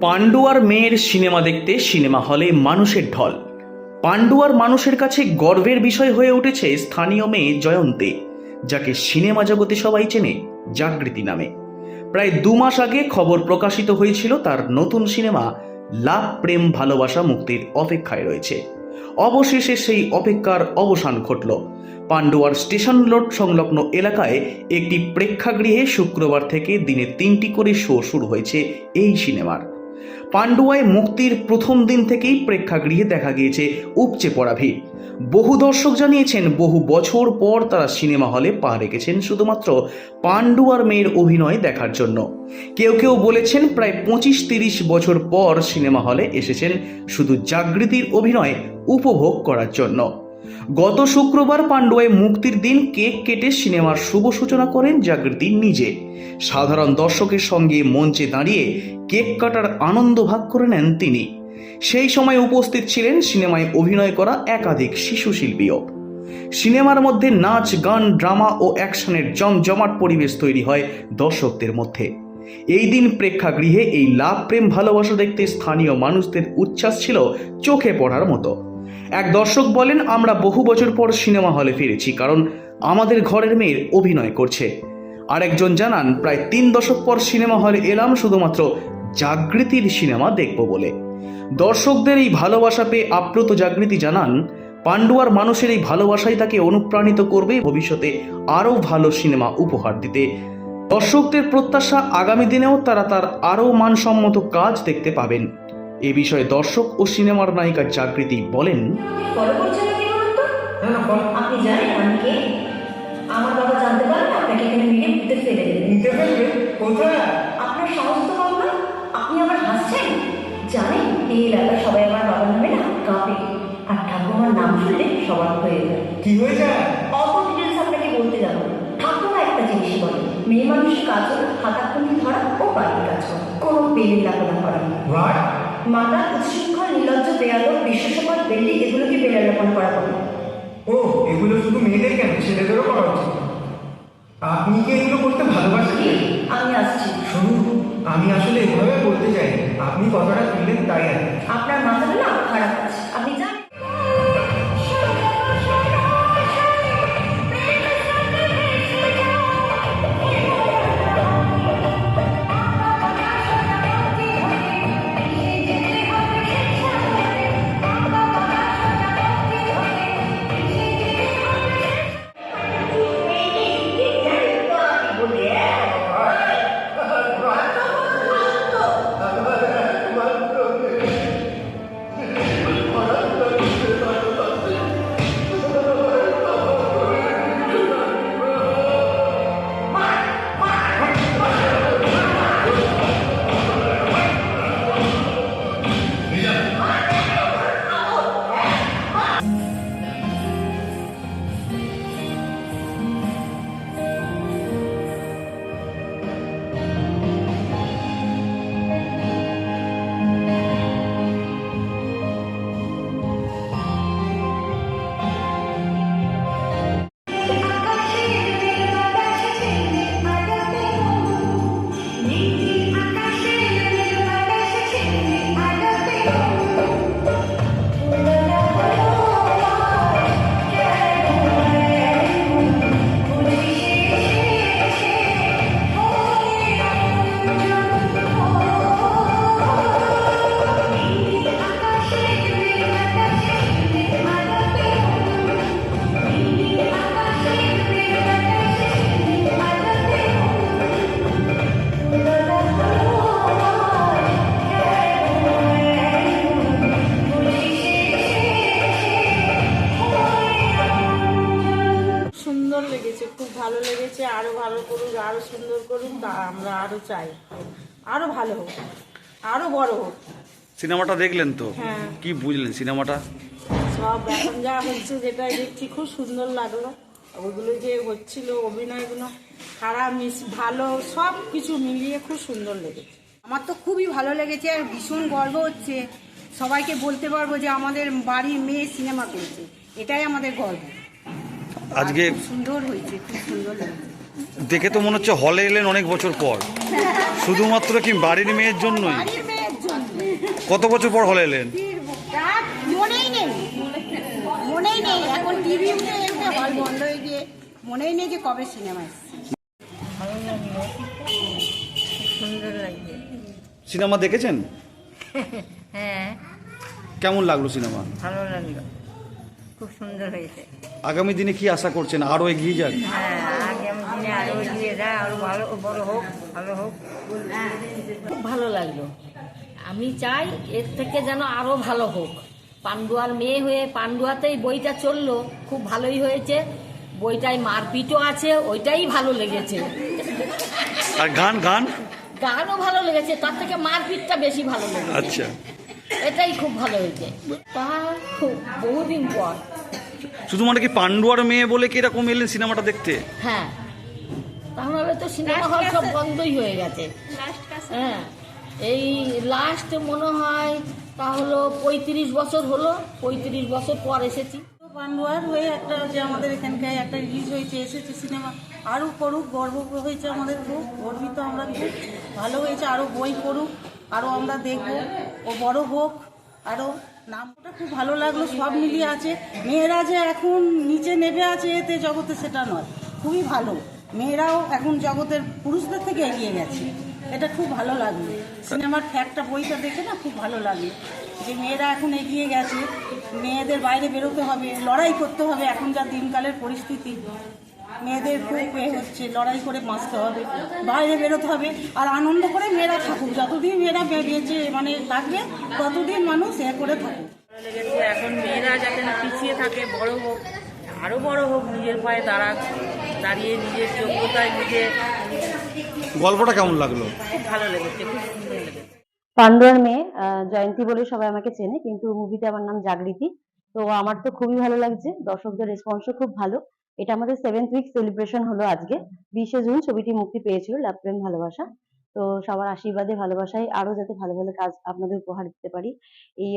পান্ডুয়ার মেয়ের সিনেমা দেখতে সিনেমা হলে মানুষের ঢল। পান্ডুয়ার মানুষের কাছে গর্বের বিষয় হয়ে উঠেছে স্থানীয় মেয়ে জয়ন্তী, যাকে সিনেমা জগতে সবাই চেনে জাগৃতি নামে। প্রায় দু মাস আগে খবর প্রকাশিত হয়েছিল তার নতুন সিনেমা লাভ প্রেম ভালোবাসা মুক্তির অপেক্ষায় রয়েছে। অবশেষে সেই অপেক্ষার অবসান ঘটল। পান্ডুয়ার স্টেশন লোড সংলগ্ন এলাকায় একটি প্রেক্ষাগৃহে শুক্রবার থেকে দিনে তিনটি করে শো শুরু হয়েছে এই সিনেমার। পান্ডুয়ায় মুক্তির প্রথম দিন থেকেই প্রেক্ষাগৃহে দেখা গিয়েছে, উপচে পড়া ভিড়। বহু দর্শক জানিয়েছেন, বহু বছর পর তারা সিনেমা হলে পা রেখেছেন শুধুমাত্র পান্ডুয়ার মেয়ের অভিনয় দেখার জন্য। কেউ কেউ বলেছেন, প্রায় পঁচিশ তিরিশ বছর পর সিনেমা হলে এসেছেন শুধু জাগৃতির অভিনয় উপভোগ করার জন্য। গত শুক্রবার পান্ডুয়ায় মুক্তির দিন কেক কেটে সিনেমার শুভ সূচনা করেন জাগৃতি নিজে। সাধারণ দর্শকের সঙ্গে মঞ্চে দাঁড়িয়ে কেক কাটার আনন্দ ভাগ করে নেন তিনি। সেই সময় উপস্থিত ছিলেন সিনেমায় অভিনয় করা একাধিক শিশু শিল্পীও। সিনেমার মধ্যে নাচ, গান, ড্রামা ও অ্যাকশনের জমজমাট পরিবেশ তৈরি হয় দর্শকদের মধ্যে। এই দিন প্রেক্ষাগৃহে এই লাভ প্রেম ভালোবাসা দেখতে স্থানীয় মানুষদের উচ্ছ্বাস ছিল চোখে পড়ার মতো। এক দর্শক বলেন, আমরা বহু বছর পর সিনেমা হলে ফিরেছি, কারণ আমাদের ঘরের মেয়ের অভিনয় করছে। আরেকজন জানান, প্রায় তিন দশক পর সিনেমা হলে এলাম শুধুমাত্র জাগৃতির সিনেমা দেখব বলে। দর্শকদের এই ভালোবাসা পেয়ে আপ্লুত জাগৃতি জানান পান্ডুয়ার মানুষের এই ভালোবাসাই তাকে অনুপ্রাণিত করবে, ভবিষ্যতে আরও ভালো সিনেমা উপহার দিতে। দর্শকদের প্রত্যাশা আগামী দিনেও তারা তার আরও মানসম্মত কাজ দেখতে পাবেন। এ বিষয়ে দর্শক ও সিনেমার নায়িকা জাগৃতি বলেন আপনি জানেন আমি কে আমার বাবা জানতে পারলে আপনাকে এখানে মেরে পুঁতে ফেলে নিতে ফেলবে? কোথায়? আপনার সমস্ত মামলা আপনি আবার হাসছেন? জানেন এই এলাকার সবাই আমার বাবার নামে না কাঁপে। আর ঠাকুমার নাম শুনলে সবার হয়ে যায়। কি হয়ে যায়? অত ডিটেলস আপনাকে বলতে যাব। ঠাকুমা একটা জিনিস বলে মেয়ে মানুষের কাজ হলো হাতাখুন্দি ধরা ও বাড়ির কাজ করা। কোনো বেলের লাগানো করা মাতা উচ্ছৃঙ্খল নির্লজ্জ বেয়াদব বিশ্বসফল বেল্লি এগুলোকে রোপণ করা হবে। ও এগুলো শুধু মেয়েদের কেন? ছেলেদেরও করা উচিত। আপনি কি এগুলো করতে ভালোবাসেন? আমি আসছি। শুনুন আমি আসলে এভাবে বলতে চাই আপনি কথাটা তুললেন তাই আর। আপনার মাথাটা না খারাপ। খুব ভালো লেগেছে আরও ভালো করুক আরও সুন্দর করুক তা আমরা আরও চাই। আরও ভালো হোক আরও বড় হোক। সিনেমাটা দেখলেন তো? হ্যাঁ। কি বুঝলেন সিনেমাটা? সব এখন যা হচ্ছে যেটাই দেখছি খুব সুন্দর লাগল। ওগুলো যে হচ্ছিল অভিনয়গুলো খারাপ মিস ভালো সব কিছু মিলিয়ে খুব সুন্দর লেগেছে। আমার তো খুবই ভালো লেগেছে আর ভীষণ গর্ব হচ্ছে। সবাইকে বলতে পারব যে আমাদের বাড়ির মেয়ে সিনেমা করেছে। এটাই আমাদের গর্ব। আজকে সুন্দর হয়েছে খুব সুন্দর দেখে তো মনে হচ্ছে হলে এলেন অনেক বছর পর। শুধুমাত্র কি বাড়ির মেয়ের জন্যই? জন্য কত বছর পর হলে এলেন? মনেই নেই মনেই নেই। এখন টিভি উঠে এসে হল বন্ধ হয়ে গিয়ে মনেই নেই যে কবে সিনেমা এসছে। সুন্দর লাগছে সিনেমা দেখেছেন? হ্যাঁ। কেমন লাগল সিনেমা? ভালো লাগল। খুব সুন্দর হয়েছে। আগামী দিনে কি আশা করছেন? আরও এগিয়ে যাক? হ্যাঁ আগামী দিনে আরও এগিয়ে যায় আরও ভালো বড় হোক ভালো হোক। খুব ভালো লাগল। আমি চাই এর থেকে যেন আরও ভালো হোক। পান্ডুয়ার মেয়ে হয়ে পান্ডুয়াতেই বইটা চলল খুব ভালোই হয়েছে। বইটায় মারপিটও আছে ওইটাই ভালো লেগেছে। আর গান গান? গানও ভালো লেগেছে তার থেকে মারপিটটা বেশি ভালো লেগেছে। আচ্ছা। এটাই খুব ভালো হয়েছে। তা খুব বহুদিন পর। শুধু মানে কি পান্ডুয়ার মেয়ে বলে কি এরকম এলেন সিনেমাটা দেখতে? হ্যাঁ। তাহলে তো সিনেমা হল সব বন্ধই হয়ে গেছে। হ্যাঁ। এই লাস্ট মনে হয় তাহলে পঁয়ত্রিশ বছর হলো। পঁয়ত্রিশ বছর পর এসেছি। পান্ডুয়ার হয়ে একটা যে আমাদের এখানকার একটা রিলিজ হয়েছে এসেছে সিনেমা। আরও করুক গর্ব হয়েছে আমাদের খুব। গর্বিত আমরা খুব। ভালো হয়েছে আরও বই করুক আরও আমরা দেখব। ও বড় হোক আরও নামটা খুব ভালো লাগল, সব মিলিয়ে আছে। মেয়েরা যে এখন নিচে নেমে আছে এতে জগতে সেটা নয়, খুবই ভালো। মেয়েরাও এখন জগতের পুরুষদের থেকে এগিয়ে গেছে। এটা খুব ভালো লাগল। সিনেমার ফ্যাক্টটা, বইটা দেখে না খুব ভালো লাগল। যে মেয়েরা এখন এগিয়ে গেছে, মেয়েদের বাইরে বেরোতে হবে, লড়াই করতে হবে এখন যা দিনকালের পরিস্থিতি। মেয়েদের খুব এ হচ্ছে লড়াই করে বাঁচতে হবে বাইরে বেরোতে হবে আর আনন্দ করে মেয়েরা থাকুক। যতদিন মেয়েরা বেরিয়েছে মানে থাকবে ততদিন মানুষ এ করে থাকুক। লেগেছে এখন মেয়েরা যাতে না পিছিয়ে থাকে বড় হোক আরও বড় হোক নিজের পায়ে দাঁড়াক দাঁড়িয়ে নিজের যোগ্যতায় নিজে গল্পটা কেমন লাগল? খুব ভালো লেগেছে খুব সুন্দর লেগেছে। পান্ডুয়ার মেয়ে আহ, জয়ন্তী বলে সবাই আমাকে চেনে কিন্তু মুভিতে আমার নাম জাগৃতি। তো আমার তো খুবই ভালো লাগছে দর্শকদের রেসপন্সও খুব ভালো। এটা আমাদের সেভেন্থ উইক সেলিব্রেশন হলো আজকে। বিশে জুন ছবিটি মুক্তি পেয়েছিল লাভ প্রেম ভালোবাসা। তো সবার আশীর্বাদে, ভালোবাসায় আরও যাতে ভালো ভালো কাজ আপনাদের উপহার দিতে পারি, এই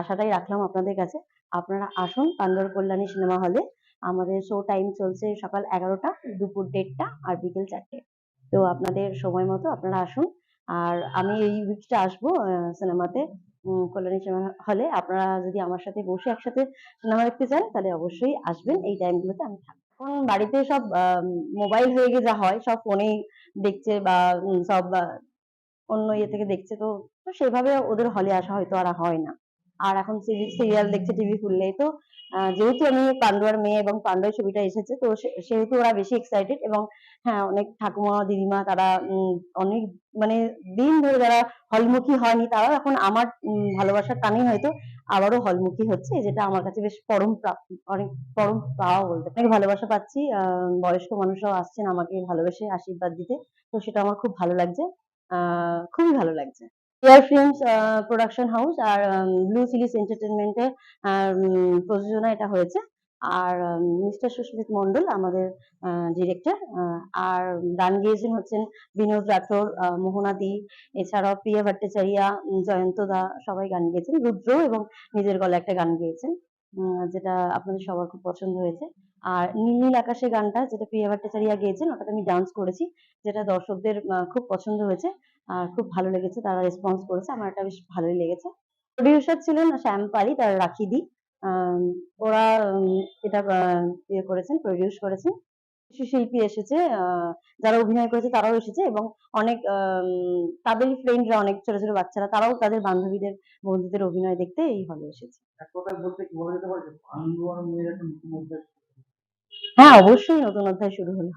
আশাটাই রাখলাম আপনাদের কাছে। আপনারা আসুন পান্ডুয়ার কল্যাণী সিনেমা হলে আমাদের শো টাইম চলছে সকাল এগারোটা, দুপুর দেড়টা আর বিকেল চারটে। তো আপনাদের সময় মতো আপনারা আসুন। আর আমি এই উইকটা আসব সিনেমাতে কল্যাণী সিনেমা হলে আপনারা যদি আমার সাথে বসে একসাথে সিনেমা দেখতে চান তাহলে অবশ্যই আসবেন। এই টাইমগুলোতে আমি থাকব। এখন বাড়িতে সব মোবাইল হয়ে গিয়ে যা হয়, সব ফোনেই দেখছে বা সব অন্য ইয়ে থেকে দেখছে তো সেভাবে ওদের হলে আসা হয়তো আর হয় না। আর এখন সিরিয়াল দেখছে টিভি খুললেই তো যেহেতু আমি পান্ডুয়ার মেয়ে এবং পান্ডুয়ার ছবিটা এসেছে তো সেহেতু ওরা বেশি এক্সাইটেড এবং হ্যাঁ অনেক ঠাকুমা দিদিমা তারা অনেক মানে দিন ধরে যারা হলমুখী হয়নি তারাও এখন আমার ভালোবাসার টানেই হয়তো আবারও হলমুখী হচ্ছে যেটা আমার কাছে বেশ পরম প্রাপ্তি অনেক পরম পাওয়া বলতে। অনেক ভালোবাসা পাচ্ছি বয়স্ক মানুষরাও আসছেন আমাকে ভালোবেসে আশীর্বাদ দিতে তো সেটা আমার খুব ভালো লাগছে আহ, খুবই ভালো লাগছে এয়ার ফিল্মস প্রোডাকশন হাউস আর ব্লু চিলিস এন্টারটেনমেন্টের প্রযোজনা এটা হয়েছে। আর মিস্টার সুস্মিত মন্ডল আমাদের ডিরেক্টর আর গান গেয়েছেন হচ্ছেন বিনোদ আহ, মোহনা দি এছাড়াও প্রিয়া ভট্টাচারিয়া জয়ন্ত দা সবাই গান গেয়েছেন। রুদ্র এবং নিজের গলায় একটা গান গেয়েছেন যেটা আপনাদের সবার খুব পছন্দ হয়েছে। আর নীল নীল আকাশে গানটা যেটা প্রিয়া ভট্টাচারিয়া গেয়েছেন ওটাতে আমি ডান্স করেছি যেটা দর্শকদের খুব পছন্দ হয়েছে। খুব ভালো লেগেছে তারা রেসপন্স করেছে আমার এটা বেশ ভালোই লেগেছে। প্রডিউসার ছিলেন শ্যাম পালি তার রাখিদি আম, ওরা এটা ইয়ে করেছেন প্রডিউস করেছেন। কিছু শিল্পী এসেছে যারা অভিনয় করেছে তারাও এসেছে এবং অনেক আম, তাদেরই ফ্রেন্ডরা অনেক ছোট ছোট বাচ্চারা তারাও তাদের বান্ধবীদের বন্ধুদের অভিনয় দেখতে এই হলে এসেছে। হ্যাঁ অবশ্যই নতুন অধ্যায় শুরু হলো।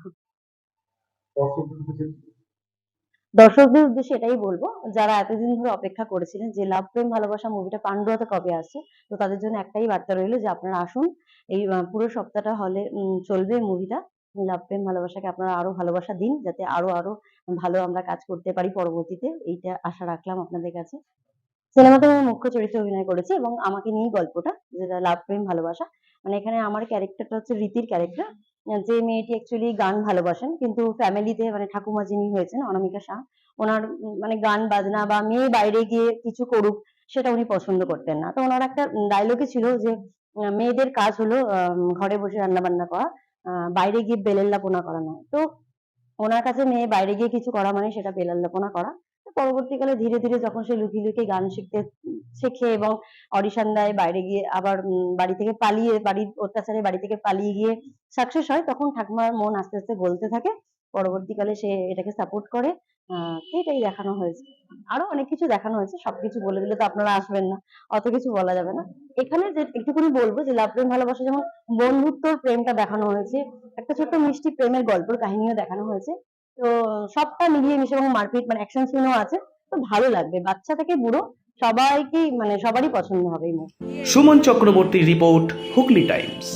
দর্শকদের উদ্দেশ্যে এটাই বলব, যারা এতদিন ধরে অপেক্ষা করেছিলেন যে লাভ প্রেম ভালোবাসা মুভিটা পান্ডুয়াতে কবে আসছে তো তাদের জন্য একটাই বার্তা রইল যে আপনারা আসুন, এই পুরো সপ্তাহটা হলে চলবে মুভিটা লাভ প্রেম ভালোবাসাকে আপনারা আরও ভালোবাসা দিন, যাতে আরও আরও ভালো আমরা কাজ করতে পারি পরবর্তীতে। এইটা আশা রাখলাম আপনাদের কাছে। সিনেমাতে আমি মুখ্য চরিত্রে অভিনয় করেছি এবং আমাকে নিয়েই গল্পটা, যেটা লাভ প্রেম ভালোবাসা। মানে এখানে আমার ক্যারেক্টারটা হচ্ছে রীতির ক্যারেক্টার যে মেয়েটি অ্যাকচুয়ালি গান ভালোবাসেন, কিন্তু ফ্যামিলিতে মানে ঠাকুমা যিনি হয়েছেন, অনামিকা শাহ, ওনার মানে গান, বাজনা বা মেয়ে বাইরে গিয়ে কিছু করুক, সেটা উনি পছন্দ করতেন না। তো ওনার একটা ডায়লগে ছিল যে মেয়েদের কাজ হলো ঘরে বসে রান্না বান্না করা বাইরে গিয়ে বেলেল্লাপনা করা নয় তো ওনার কাছে মেয়ে বাইরে গিয়ে কিছু করা মানে সেটা বেলাল্লাপনা করা। পরবর্তীকালে ধীরে ধীরে যখন সে লুকিয়ে লুকিয়ে গান শিখতে শেখে এবং অডিশন দেয়, বাইরে গিয়ে আবার বাড়ি থেকে পালিয়ে, বাড়ির অত্যাচারে বাড়ি থেকে পালিয়ে গিয়ে সাকসেস হয়, তখন ঠাকুমার মন আস্তে আস্তে গলতে থাকে। পরবর্তীকালে সে এটাকে সাপোর্ট করে। এটাই দেখানো হয়েছে। আরও অনেক কিছু দেখানো হয়েছে, সবকিছু বলে দিলে তো আপনারা আসবেন না। অত কিছু বলা যাবে না। এখানে যে একটুখানি বলব যে লাভ প্রেম ভালোবাসা যেমন বন্ধুত্বর প্রেমটা দেখানো হয়েছে, একটা ছোট্ট মিষ্টি প্রেমের গল্পের কাহিনীও দেখানো হয়েছে। তো সবটা মিলিয়ে মিশে এবং মারপিট মানে অ্যাকশন সিনও আছে, তো ভালো লাগবে। বাচ্চা থেকে বুড়ো সবাইকেই মানে সবারই পছন্দ হবে এই মুভি সুমন চক্রবর্তীর রিপোর্ট হুগলি টাইমস